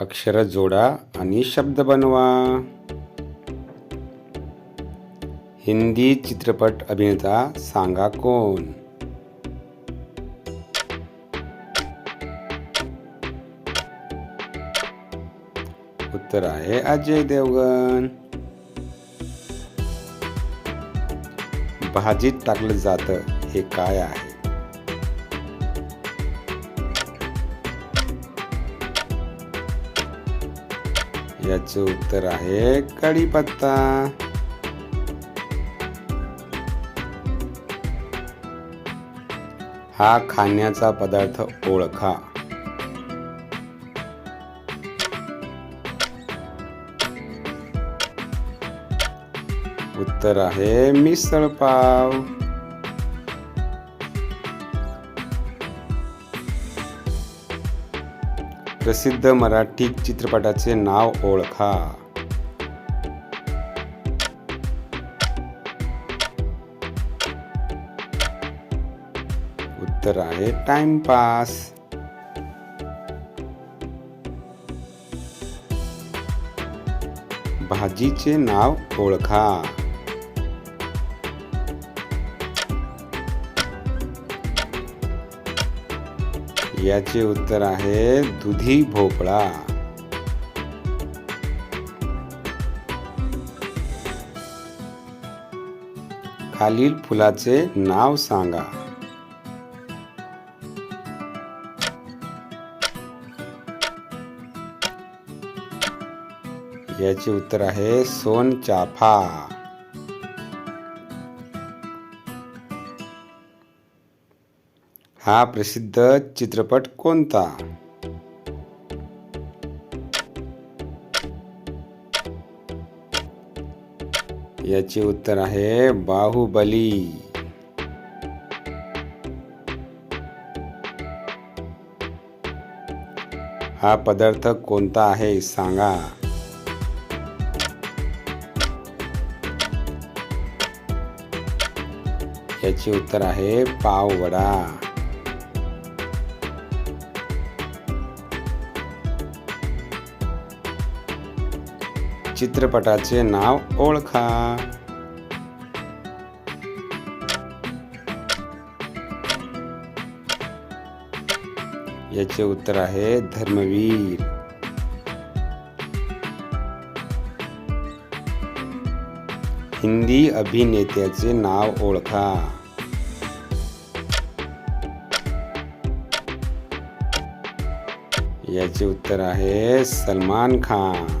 अक्षर जोडा आणि शब्द बनवा. हिंदी चित्रपट अभिनेता सांगा कोण? उत्तर आहे अजय देवगण. भाजीत टाकलं जातं हे काय आहे? याचे उत्तर आहे कढीपत्ता. हा खाण्याचा पदार्थ ओळखा. उत्तर आहे मिसळ पाव. प्रसिद्ध मराठी चित्रपटाचे नाव ओळखा. उत्तर आहे टाइमपास भाजीचे नाव ओळखा. याचे उत्तर आहे दुधी भोपळा. खालील फुलाचे नाव सांगा. याचे उत्तर आहे सोनचाफा. हा प्रसिद्ध चित्रपट कोणता? याचे उत्तर आहे बाहुबली. हा पदार्थ कोणता आहे सांगा. याचे उत्तर आहे पाववडा. चित्रपटाचे नाव ओळखा. याचे उत्तर आहे धर्मवीर. हिंदी अभिनेत्याचे नाव ओळखा. याचे उत्तर आहे सलमान खान.